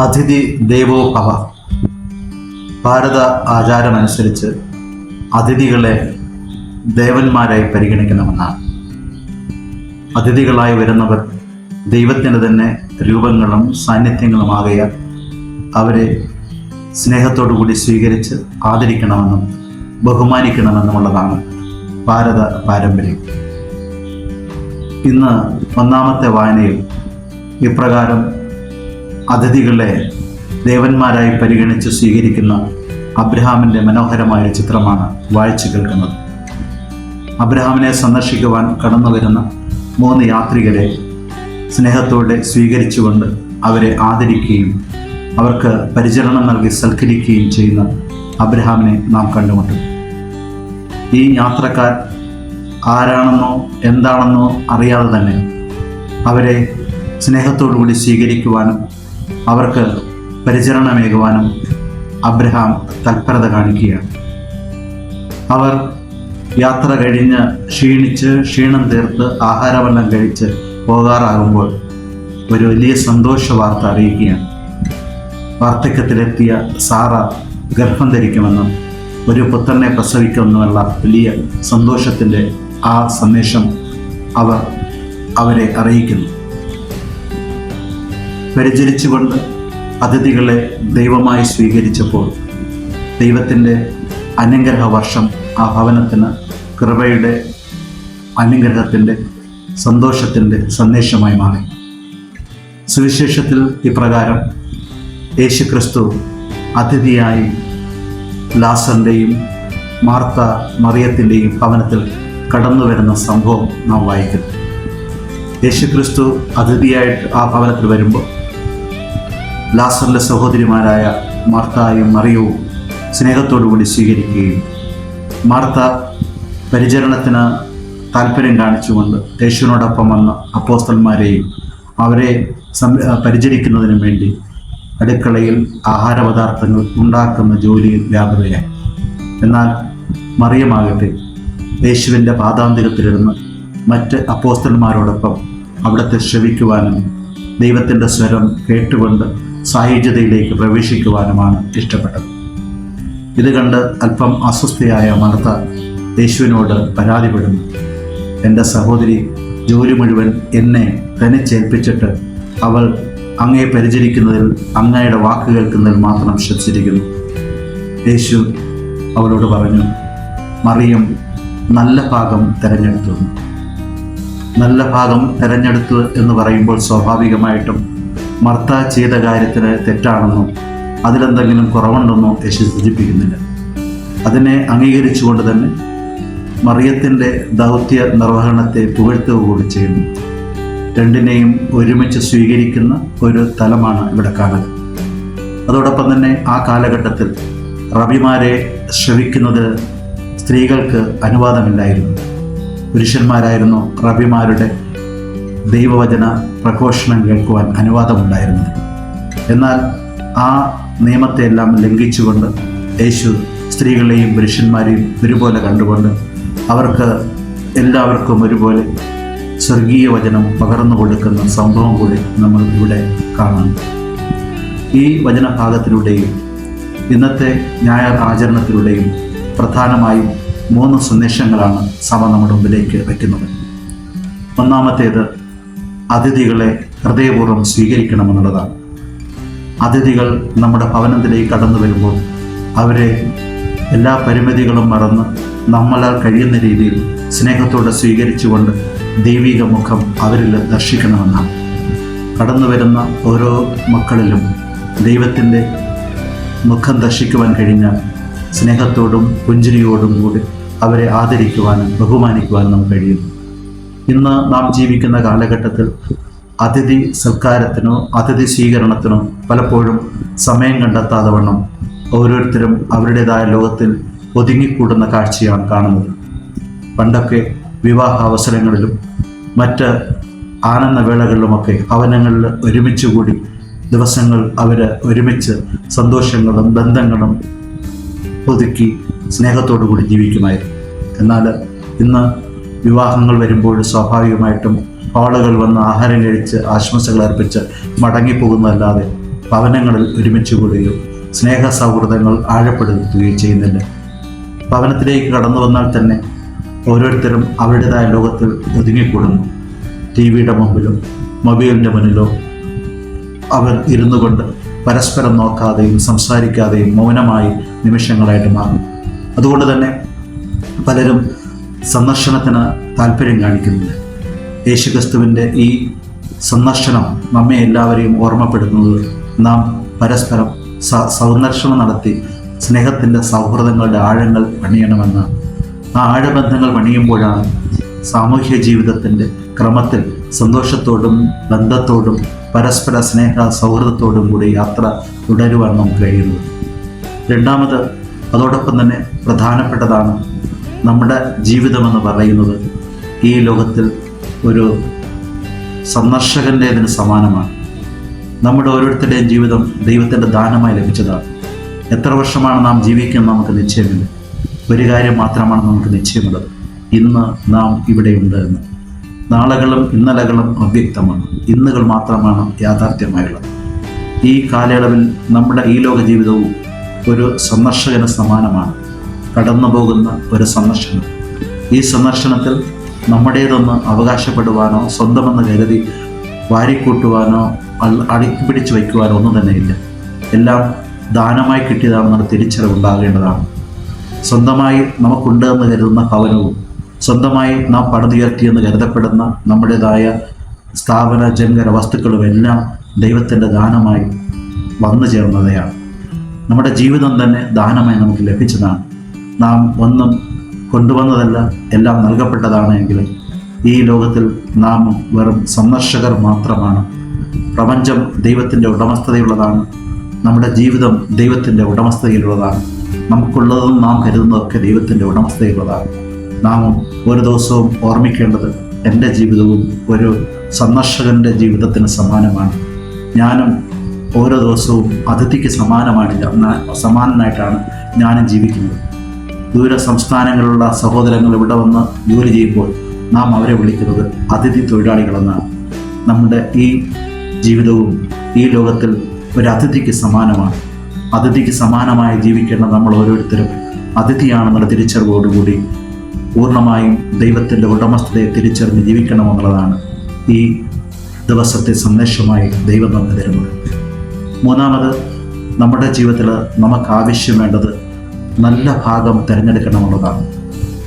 അതിഥി ദേവോ ഭവ. ഭാരത ആചാരമനുസരിച്ച് അതിഥികളെ ദേവന്മാരായി പരിഗണിക്കണമെന്നാണ്. അതിഥികളായി വരുന്നവർ ദൈവത്തിന്റെ തന്നെ രൂപങ്ങളും സാന്നിധ്യങ്ങളുമാകയാൽ അവരെ സ്നേഹത്തോടു കൂടി സ്വീകരിച്ച് ആദരിക്കണമെന്നും ബഹുമാനിക്കണമെന്നുമുള്ളതാണ് ഭാരത പാരമ്പര്യം. ഇന്ന് ഒന്നാമത്തെ വായനയിൽ ഇപ്രകാരം അതിഥികളെ ദേവന്മാരായി പരിഗണിച്ച് സ്വീകരിക്കുന്ന അബ്രഹാമിന്റെ മനോഹരമായ ചിത്രമാണ് വായിച്ചു കേൾക്കുന്നത്. അബ്രഹാമിനെ സന്ദർശിക്കുവാൻ കടന്നു വരുന്ന മൂന്ന് യാത്രികരെ സ്നേഹത്തോടെ സ്വീകരിച്ചുകൊണ്ട് അവരെ ആദരിക്കുകയും അവർക്ക് പരിചരണം നൽകി സൽക്കരിക്കുകയും ചെയ്യുന്ന അബ്രഹാമിനെ നാം കണ്ടുമുട്ടും. ഈ യാത്രക്കാർ ആരാണെന്നോ എന്താണെന്നോ അറിയാതെ തന്നെ അവരെ സ്നേഹത്തോടു കൂടി സ്വീകരിക്കുവാനും അവർക്ക് പരിചരണമേകുവാനും അബ്രഹാം തൽപരത കാണിക്കുകയാണ്. അവർ യാത്ര കഴിഞ്ഞ് ക്ഷീണിച്ച് ക്ഷീണം തീർത്ത് ആഹാരമെല്ലാം കഴിച്ച് പോകാറാകുമ്പോൾ ഒരു വലിയ സന്തോഷ വാർത്ത അറിയിക്കുകയാണ്. വാർദ്ധക്യത്തിലെത്തിയ സാറ ഗർഭം ധരിക്കുമെന്നും ഒരു പുത്രനെ പ്രസവിക്കുമെന്നുമുള്ള വലിയ സന്തോഷത്തിന്റെ ആ സന്ദേശം അവർ അവരെ അറിയിക്കുന്നു. പരിചരിച്ചുകൊണ്ട് അതിഥികളെ ദൈവമായി സ്വീകരിച്ചപ്പോൾ ദൈവത്തിന്റെ അനുഗ്രഹ വർഷം ആ ഭവനത്തിന് കൃപയുടെ അനുഗ്രഹത്തിന്റെ സന്തോഷത്തിന്റെ സന്ദേശമായി മാറി. സുവിശേഷത്തിൽ ഇപ്രകാരം യേശുക്രിസ്തു അതിഥിയായി ലാസറിന്റെയും മാർത്ത മറിയത്തിന്റെയും ഭവനത്തിൽ കടന്നു വരുന്ന സംഭവം നാം വായിക്കുന്നു. യേശുക്രിസ്തു അതിഥിയായിട്ട് ആ ഭവനത്തിൽ വരുമ്പോൾ ലാസറിന്റെ സഹോദരിമാരായ മാർത്തായും മറിയവും സ്നേഹത്തോടുകൂടി സ്വീകരിക്കുകയും മാർത്ത പരിചരണത്തിന് താല്പര്യം കാണിച്ചുകൊണ്ട് യേശുവിനോടൊപ്പം വന്ന അപ്പോസ്റ്റന്മാരെയും അവരെ സം പരിചരിക്കുന്നതിനും വേണ്ടി അടുക്കളയിൽ ആഹാരപദാർത്ഥങ്ങൾ ഉണ്ടാക്കുന്ന ജോലിയിൽ വ്യാപൃതയായി. എന്നാൽ മറിയമാകട്ടെ യേശുവിന്റെ പാതാന്തികത്തിലിരുന്ന് മറ്റ് അപ്പോസ്റ്റന്മാരോടൊപ്പം അവിടുത്തെ ശ്രവിക്കുവാനും ദൈവത്തിന്റെ സ്വരം കേട്ടുകൊണ്ട് സായുജ്യതയിലേക്ക് പ്രവേശിക്കുവാനുമാണ് ഇഷ്ടപ്പെട്ടത്. ഇത് കണ്ട് അല്പം അസ്വസ്ഥയായ മർത്ത യേശുവിനോട് പരാതിപ്പെടുന്നു. എന്റെ സഹോദരി ജോലി മുഴുവൻ എന്നെ തനിച്ചേൽപ്പിച്ചിട്ട് അവൾ അങ്ങയെ പരിചരിക്കുന്നതിൽ അങ്ങയുടെ വാക്ക് കേൾക്കുന്നതിൽ മാത്രം ശ്രദ്ധിച്ചിരിക്കുന്നു. യേശു അവളോട് പറഞ്ഞു മറിയം നല്ല ഭാഗം തിരഞ്ഞെടുത്തു. നല്ല ഭാഗം തിരഞ്ഞെടുത്തു എന്ന് പറയുമ്പോൾ സ്വാഭാവികമായിട്ടും മർത്ത ചെയ്ത കാര്യത്തിന് തെറ്റാണെന്നും അതിലെന്തെങ്കിലും കുറവുണ്ടെന്നും യേശു സൂചിപ്പിക്കുന്നില്ല. അതിനെ അംഗീകരിച്ചുകൊണ്ട് തന്നെ മറിയത്തിന്റെ ദൗത്യ നിർവഹണത്തെ പുകഴ്ത്തുക കൂടി ചെയ്യുന്നു. രണ്ടിനെയും ഒരുമിച്ച് സ്വീകരിക്കുന്ന ഒരു തലമാണ് ഇവിടെ കാണുന്നത് അതോടൊപ്പം തന്നെ ആ കാലഘട്ടത്തിൽ റബിമാരെ ശ്രവിക്കുന്നത് സ്ത്രീകൾക്ക് അനുവാദമില്ലായിരുന്നു. പുരുഷന്മാരായിരുന്നു റബിമാരുടെ ദൈവവചന പ്രഘോഷണം കേൾക്കുവാൻ അനുവാദമുണ്ടായിരുന്നത് എന്നാൽ ആ നിയമത്തെയെല്ലാം ലംഘിച്ചുകൊണ്ട് യേശു സ്ത്രീകളെയും പുരുഷന്മാരെയും ഒരുപോലെ കണ്ടുകൊണ്ട് അവർക്ക് എല്ലാവർക്കും ഒരുപോലെ സ്വർഗീയ വചനം പകർന്നു കൊടുക്കുന്ന സംഭവം കൂടി നമ്മൾ ഇവിടെ കാണുന്നു ഈ വചനഭാഗത്തിലൂടെയും ഇന്നത്തെ ഞായർ ആചരണത്തിലൂടെയും പ്രധാനമായും മൂന്ന് സന്ദേശങ്ങളാണ് സഭ നമ്മുടെ മുമ്പിലേക്ക് വയ്ക്കുന്നത്. ഒന്നാമത്തേത് അതിഥികളെ ഹൃദയപൂർവം സ്വീകരിക്കണമെന്നുള്ളതാണ്. അതിഥികൾ നമ്മുടെ ഭവനത്തിലേക്ക് കടന്നു വരുമ്പോൾ അവരെ എല്ലാ പരിമിതികളും മറന്ന് നമ്മളാൽ കഴിയുന്ന രീതിയിൽ സ്നേഹത്തോടെ സ്വീകരിച്ചുകൊണ്ട് ദൈവിക മുഖം അവരിൽ ദർശിക്കണമെന്നാണ്. കടന്നു വരുന്ന ഓരോ മക്കളിലും ദൈവത്തിന്റെ മുഖം ദർശിക്കുവാൻ കഴിഞ്ഞാൽ സ്നേഹത്തോടും പുഞ്ചിരിയോടും കൂടി അവരെ ആദരിക്കുവാനും ബഹുമാനിക്കുവാനും നമുക്ക് കഴിയുന്നു ഇന്ന് നാം ജീവിക്കുന്ന കാലഘട്ടത്തിൽ അതിഥി സൽക്കാരത്തിനോ അതിഥി സ്വീകരണത്തിനോ പലപ്പോഴും സമയം കണ്ടെത്താതെ വണ്ണം ഓരോരുത്തരും അവരുടേതായ ലോകത്തിൽ ഒതുങ്ങിക്കൂടുന്ന കാഴ്ചയാണ് കാണുന്നത്. പണ്ടൊക്കെ വിവാഹ അവസരങ്ങളിലും മറ്റ് ആനന്ദവേളകളിലുമൊക്കെ ഭവനങ്ങളിൽ ഒരുമിച്ച് കൂടി ദിവസങ്ങൾ അവർ ഒരുമിച്ച് സന്തോഷങ്ങളും ബന്ധങ്ങളും ഒതുക്കി സ്നേഹത്തോടു കൂടി ജീവിക്കുമായിരുന്നു. എന്നാൽ ഇന്ന് വിവാഹങ്ങൾ വരുമ്പോൾ സ്വാഭാവികമായിട്ടും ഹാളുകൾ വന്ന് ആഹാരം കഴിച്ച് ആശംസകൾ അർപ്പിച്ച് മടങ്ങിപ്പോകുന്നതല്ലാതെ ഭവനങ്ങളിൽ ഒരുമിച്ച് കൂടുകയോ സ്നേഹ സൗഹൃദങ്ങൾ ആഴപ്പെടുത്തുകയോ ചെയ്യുന്നില്ല ഭവനത്തിലേക്ക് കടന്നു വന്നാൽ തന്നെ ഓരോരുത്തരും അവരുടേതായ ലോകത്തിൽ ഒതുങ്ങിക്കൂടുന്നു. ടി വിയുടെ മുമ്പിലും മൊബൈലിന്റെ മുന്നിലോ അവർ ഇരുന്നു കൊണ്ട് പരസ്പരം നോക്കാതെയും സംസാരിക്കാതെയും മൗനമായി നിമിഷങ്ങളായിട്ട് മാറും അതുകൊണ്ട് തന്നെ പലരും സന്ദർശനത്തിന് താല്പര്യം കാണിക്കുന്നില്ല. യേശുക്രിസ്തുവിന്റെ ഈ സന്ദർശനം നമ്മെ എല്ലാവരെയും ഓർമ്മപ്പെടുത്തുന്നത് നാം പരസ്പരം സ സന്ദർശനം നടത്തി സ്നേഹത്തിന്റെ സൗഹൃദങ്ങളുടെ ആഴങ്ങൾ പണിയണമെന്ന് ആ ആഴബന്ധങ്ങൾ പണിയുമ്പോഴാണ് സാമൂഹ്യ ജീവിതത്തിന്റെ ക്രമത്തിൽ സന്തോഷത്തോടും ബന്ധത്തോടും പരസ്പര സ്നേഹ സൗഹൃദത്തോടും കൂടി യാത്ര തുടരുവാൻ നമുക്ക് കഴിയുന്നത്. രണ്ടാമത് അതോടൊപ്പം തന്നെ പ്രധാനപ്പെട്ടതാണ് നമ്മുടെ ജീവിതമെന്ന് പറയുന്നത് ഈ ലോകത്തിൽ ഒരു സന്ദർശകന്റേതിന് സമാനമാണ്. നമ്മുടെ ഓരോരുത്തരുടെയും ജീവിതം ദൈവത്തിന്റെ ദാനമായി ലഭിച്ചതാണ്. എത്ര വർഷമാണ് നാം ജീവിക്കുന്നത് നമുക്ക് നിശ്ചയമില്ല. ഒരു കാര്യം മാത്രമാണ് നമുക്ക് നിശ്ചയമുള്ളത്. ഇന്ന് നാം ഇവിടെയുണ്ട് എന്ന്. നാളുകളും ഇന്നലകളും അവ്യക്തമാണ്. ഇന്നുകൾ മാത്രമാണ് യാഥാർത്ഥ്യമായുള്ളത്. ഈ കാലയളവിൽ നമ്മുടെ ഈ ലോക ജീവിതവും ഒരു സന്ദർശകന് സമാനമാണ്. കടന്നു പോകുന്ന ഒരു സന്ദർശനം. ഈ സന്ദർശനത്തിൽ നമ്മുടേതൊന്ന് അവകാശപ്പെടുവാനോ സ്വന്തമെന്ന് കരുതി വാരിക്കൂട്ടുവാനോ അടുക്കി പിടിച്ചു വയ്ക്കുവാനോ ഒന്നും തന്നെയില്ല എല്ലാം ദാനമായി കിട്ടിയതാണെന്നൊരു തിരിച്ചറിവുണ്ടാകേണ്ടതാണ് സ്വന്തമായി നമുക്കുണ്ട് എന്ന് കരുതുന്ന ഭവനവും സ്വന്തമായി നാം പണിതുയർത്തിയെന്ന് കരുതപ്പെടുന്ന നമ്മുടേതായ സ്ഥാപന ജങ്കര വസ്തുക്കളും എല്ലാം ദൈവത്തിന്റെ ദാനമായി വന്നു ചേർന്നവയാണ്. നമ്മുടെ ജീവിതം തന്നെ ദാനമായി നമുക്ക് ലഭിച്ചതാണ്. നാം ഒന്നും കൊണ്ടുവന്നതല്ല എല്ലാം നൽകപ്പെട്ടതാണ് എങ്കിൽ ഈ ലോകത്തിൽ നാം വെറും സന്ദർശകർ മാത്രമാണ്. പ്രപഞ്ചം ദൈവത്തിന്റെ ഉടമസ്ഥതയുള്ളതാണ്. നമ്മുടെ ജീവിതം ദൈവത്തിന്റെ ഉടമസ്ഥതയിലുള്ളതാണ്. നമുക്കുള്ളതും നാം കരുതുന്നതൊക്കെ ദൈവത്തിന്റെ ഉടമസ്ഥതയിലുള്ളതാണ് നാം ഒരു ദിവസവും ഓർമ്മിക്കേണ്ടത് എന്റെ ജീവിതവും ഒരു സന്ദർശകന്റെ ജീവിതത്തിന് സമാനമാണ്. ഞാനും ഓരോ ദിവസവും അതിഥിക്ക് സമാനമാണ് സമാനനായിട്ടാണ് ഞാനും ജീവിക്കുന്നത്. ദൂര സംസ്ഥാനങ്ങളിലുള്ള സഹോദരങ്ങൾ ഇവിടെ വന്ന് ജോലി ചെയ്യുമ്പോൾ നാം അവരെ വിളിക്കുന്നത് അതിഥി തൊഴിലാളികളെന്നാണ്. നമ്മുടെ ഈ ജീവിതവും ഈ ലോകത്തിൽ ഒരു അതിഥിക്ക് സമാനമാണ്. അതിഥിക്ക് സമാനമായി ജീവിക്കേണ്ട നമ്മൾ ഓരോരുത്തരും അതിഥിയാണെന്നുള്ള തിരിച്ചറിവോടുകൂടി പൂർണമായും ദൈവത്തിന്റെ ഉടമസ്ഥതയെ തിരിച്ചറിഞ്ഞ് ജീവിക്കണമെന്നുള്ളതാണ് ഈ ദിവസത്തെ സന്ദേശമായി ദൈവം നമുക്ക് തരുന്നത് മൂന്നാമത് നമ്മുടെ ജീവിതത്തിൽ നമുക്ക് ആവശ്യം വേണ്ടത് നല്ല ഭാഗം തിരഞ്ഞെടുക്കണമെന്നുള്ളതാണ്.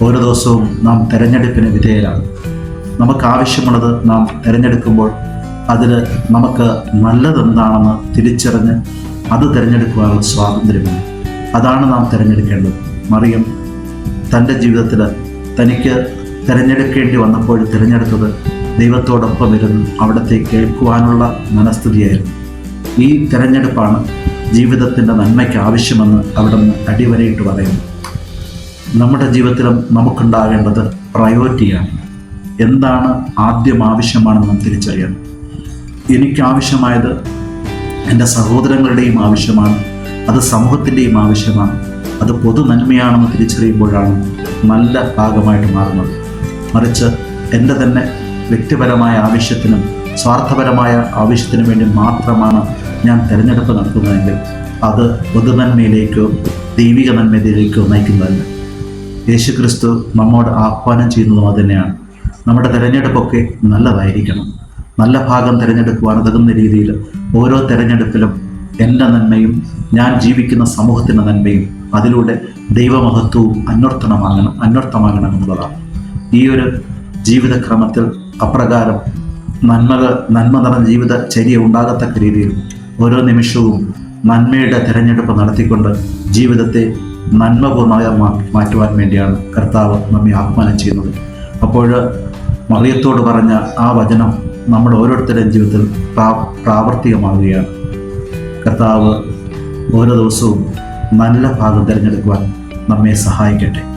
ഓരോ ദിവസവും നാം തിരഞ്ഞെടുപ്പിന് വിധേയരാണ്. നമുക്ക് ആവശ്യമുള്ളത് നാം തിരഞ്ഞെടുക്കുമ്പോൾ അതിൽ നമുക്ക് നല്ലതെന്താണെന്ന് തിരിച്ചറിഞ്ഞ് അത് തിരഞ്ഞെടുക്കുവാനുള്ള സ്വാതന്ത്ര്യമാണ് അതാണ് നാം തിരഞ്ഞെടുക്കേണ്ടത്. മറിയം തന്റെ ജീവിതത്തിൽ തനിക്ക് തിരഞ്ഞെടുക്കേണ്ടി വന്നപ്പോൾ തിരഞ്ഞെടുത്തത് ദൈവത്തോടൊപ്പം ഇരുന്ന് അവിടത്തെ കേൾക്കുവാനുള്ള മനസ്ഥിതിയായിരുന്നു. ഈ തിരഞ്ഞെടുപ്പാണ് ജീവിതത്തിന്റെ നന്മയ്ക്ക് ആവശ്യമെന്ന് അവിടെ നിന്ന് അടിവരയിട്ട് പറയുന്നു. നമ്മുടെ ജീവിതത്തിലും നമുക്കുണ്ടാകേണ്ടത് പ്രയോറിറ്റിയാണ് എന്താണ് ആദ്യം ആവശ്യമാണെന്ന് നാം തിരിച്ചറിയണം. എനിക്ക് ആവശ്യമായത് എന്റെ സഹോദരങ്ങളുടെയും ആവശ്യമാണ് അത് സമൂഹത്തിന്റെയും ആവശ്യമാണ് അത് പൊതു നന്മയാണെന്ന് തിരിച്ചറിയുമ്പോഴാണ് നല്ല ഭാഗമായിട്ട് മാറുന്നത്. മറിച്ച് എന്റെ തന്നെ വ്യക്തിപരമായ ആവശ്യത്തിനും സ്വാർത്ഥപരമായ ആവശ്യത്തിനും വേണ്ടി മാത്രമാണ് ഞാൻ തിരഞ്ഞെടുപ്പ് നടത്തുന്നതെങ്കിൽ അത് പൊതുനന്മയിലേക്കോ ദൈവിക നന്മയിലേക്കോ നയിക്കുന്നതല്ല. യേശുക്രിസ്തു നമ്മോട് ആഹ്വാനം ചെയ്യുന്നതും അതുതന്നെയാണ്. നമ്മുടെ തിരഞ്ഞെടുപ്പൊക്കെ നല്ലതായിരിക്കണം. നല്ല ഭാഗം തിരഞ്ഞെടുക്കുവാൻ ഉതകുന്ന രീതിയിൽ ഓരോ തിരഞ്ഞെടുപ്പിലും എന്റെ നന്മയും ഞാൻ ജീവിക്കുന്ന സമൂഹത്തിന്റെ നന്മയും അതിലൂടെ ദൈവമഹത്വവും അന്വർത്ഥനമാകണം അന്വർത്ഥമാകണം എന്നുള്ളതാണ്. ഈ ഒരു ജീവിതക്രമത്തിൽ അപ്രകാരം നന്മകൾ നന്മ നിറഞ്ഞ ജീവിത ചര്യ ഉണ്ടാകത്തക്ക രീതിയിൽ ഓരോ നിമിഷവും നന്മയുടെ തിരഞ്ഞെടുപ്പ് നടത്തിക്കൊണ്ട് ജീവിതത്തെ നന്മപൂർണമായി മാറ്റുവാൻ വേണ്ടിയാണ് കർത്താവ് നമ്മെ ആഹ്വാനം ചെയ്യുന്നത്. അപ്പോൾ മറിയത്തോട് പറഞ്ഞ ആ വചനം നമ്മുടെ ഓരോരുത്തരുടെയും ജീവിതത്തിൽ പ്രാ പ്രാവർത്തികമാവുകയാണ്. കർത്താവ് ഓരോ ദിവസവും നല്ല ഭാഗം തിരഞ്ഞെടുക്കുവാൻ നമ്മെ സഹായിക്കട്ടെ.